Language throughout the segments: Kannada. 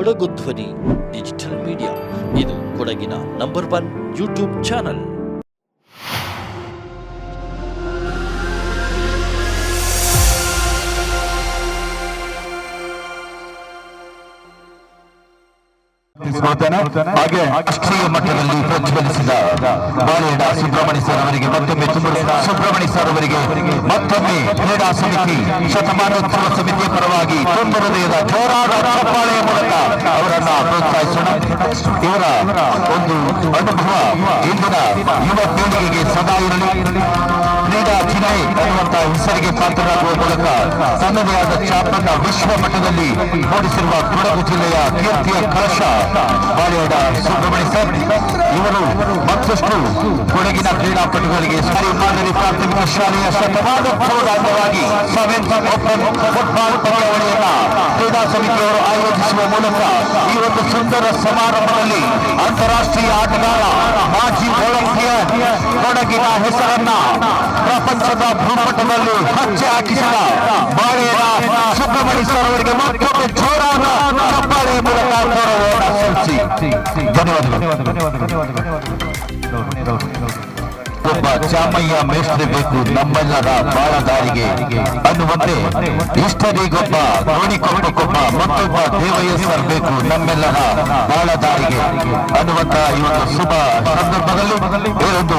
ಕೊಡಗು ಧ್ವನಿ, ಡಿಜಿಟಲ್ ಮೀಡಿಯಾ. ಇದು ಕೊಡಗಿನ ನಂಬರ್ ಒನ್ ಯೂಟ್ಯೂಬ್ ಚಾನಲ್. ಹಾಗೆ ರಾಷ್ಟ್ರೀಯ ಮಟ್ಟದಲ್ಲಿ ಪ್ರಜ್ವಲಿಸಿದ ಬಾಲೇಡ ಸುಬ್ರಹ್ಮಣ್ಯ ಸರ್ ಅವರಿಗೆ ಮತ್ತೊಮ್ಮೆ ಸುಬ್ರಹ್ಮಣ್ಯ ಸರ್ ಅವರಿಗೆ ಮತ್ತೊಮ್ಮೆ ಕ್ರೀಡಾ ಸಮಿತಿ ಶತಮಾನೋತ್ಸವ ಸಮಿತಿಯ ಪರವಾಗಿ ತುಂಬ ಹೃದಯದ ಜೋರಾದ ಚಪ್ಪಾಳೆಯ ಮೂಲಕ ಅವರನ್ನ ಪ್ರೋತ್ಸಾಹಿಸೋಣ ಇವರ ಒಂದು ಅನುಭವ ಇಂದಿನ ಯುವ ಪೀಳಿಗೆಗೆ ಸದಾ ಇರಲಿ. ಕ್ರೀಡಾ ಚಿನೈ ಅನ್ನುವಂತಹ ಹೆಸರಿಗೆ ಪಾತ್ರರಾಗುವ ಮೂಲಕ ತನ್ನದೇ ಆದ ಚಾಪನ್ನ ವಿಶ್ವ ಮಟ್ಟದಲ್ಲಿ ಮೂಡಿಸಿರುವ ಕೊಡಗು ಜಿಲ್ಲೆಯ ಕೀರ್ತಿಯ ಕಲಶ ಬಾಳೆಯಡ ಸುಬ್ರಹ್ಮಣ್ಯ ಸರ್, ಇವರು ಮತ್ತಷ್ಟು ಕೊಡಗಿನ ಕ್ರೀಡಾಪಟುಗಳಿಗೆ ಸರಿ ಮಾದರಿ ಪ್ರಾಥಮಿಕ ಶಾಲೆಯ ಶತಮಾನೋತ್ಸವದ ಅಂಗವಾಗಿ ಸೆವೆಂತ್ ಓಪನ್ ಫುಟ್ಬಾಲ್ ಸಮಿತಿಯವರು ಆಯೋಜಿಸುವ ಮೂಲಕ ಈ ಒಂದು ಸುಂದರ ಸಮಾರಂಭದಲ್ಲಿ ಅಂತಾರಾಷ್ಟ್ರೀಯ ಆಟಗಾರ ಮಾಜಿ ಒಲಿಂಪಿಯನ್ ಕೊಡಗಿನ ಹೆಸರನ್ನ ಪ್ರಪಂಚದ ಭೂಪಟದಲ್ಲಿ ಹಚ್ಚೆ ಹಾಕಿಸಿದ ಬಾಳೆಯ ಸುಬ್ರಹ್ಮಣ್ಯ ಸರ್ ಅವರಿಗೆ ಮತ್ತೊಮ್ಮೆ ಜೋರಾದ ಚಪ್ಪಾಳೆಯ ಮೂಲಕ ಗೌರವವನ್ನು ಧನ್ಯವಾದಗಳು. ಧನ್ಯವಾದಗಳು. ಒಬ್ಬ ಚಾಮಯ್ಯ ಮೇಷ್ಟ್ರಿ ಬೇಕು ನಮ್ಮೆಲ್ಲರ ಬಾಳದಾರಿಗೆ ಅನ್ನುವಂತೆ ಇಷ್ಟರಿಗೊಬ್ಬ ಗೋಣಿಕೊಬ್ಬಕ್ಕೊಬ್ಬ ಮತ್ತೊಬ್ಬ ಕೊಪ್ಪ ಸರ್ ಬೇಕು ನಮ್ಮೆಲ್ಲರ ಬಾಳದಾರಿಗೆ ಅನ್ನುವಂತ ಇವತ್ತು ಶುಭ ಸಂದರ್ಭದಲ್ಲಿ ಈ ಒಂದು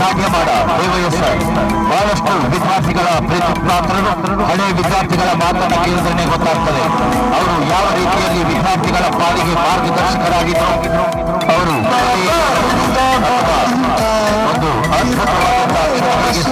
ಕಾರ್ಯಮಾಡ ದೇವಯ್ಯ ಸರ್ ಬಹಳಷ್ಟು ವಿದ್ಯಾರ್ಥಿಗಳ ಪ್ರೀತಿ ಪಾತ್ರರು, ಹಳೆ ವಿದ್ಯಾರ್ಥಿಗಳ ಮಾತನ್ನ ಕೇಳಿದ್ರೆ ಗೊತ್ತಾಗ್ತದೆ. ಅವರು ಯಾವ ರೀತಿಯಲ್ಲಿ ವಿದ್ಯಾರ್ಥಿಗಳ ಪಾಲಿಗೆ ಮಾರ್ಗದರ್ಶಕರಾಗಿದ್ದರು ಅವರು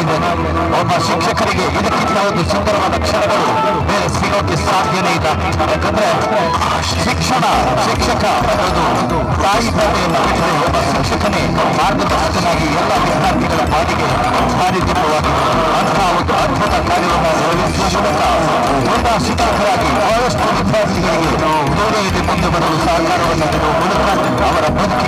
ಇದ್ದೇನೆ ಒಬ್ಬ ಶಿಕ್ಷಕರಿಗೆ ಇದಕ್ಕಿಂತ ಒಂದು ಸುಂದರವಾದ ಕ್ಷಣಗಳು ಬೇರೆ ಸಿಗೋಕೆ ಸಾಧ್ಯನೇ ಇಲ್ಲ. ಯಾಕಂದ್ರೆ ಶಿಕ್ಷಣ, ಶಿಕ್ಷಕ ಒಂದು ತಾಯಿ ತಂದೆಯನ್ನು ಬಿಟ್ಟರೆ ಒಬ್ಬ ಶಿಕ್ಷಕನೇ ಮಾರ್ಗದರ್ಶಕನಾಗಿ ಎಲ್ಲ ವಿದ್ಯಾರ್ಥಿಗಳ ಪಾಲಿಗೆ ಕಾರ್ಯದೀಪವಾಗಿ ಅಂತಹ ಒಂದು ಅದ್ಭುತ ಕಾರ್ಯವನ್ನು ನಿರ್ವಹಿಸುವ ಮೂಲಕ ಶಿಕ್ಷಕರಾಗಿ ಬಹಳಷ್ಟು ವಿದ್ಯಾರ್ಥಿಗಳಿಗೆ ಹೃದಯದಲ್ಲಿ ಮುಂದೆ ಬರಲು ಸಹಕಾರವನ್ನು ನೀಡುವ ಮೂಲಕ ಅವರ ಬದುಕಿಗೆ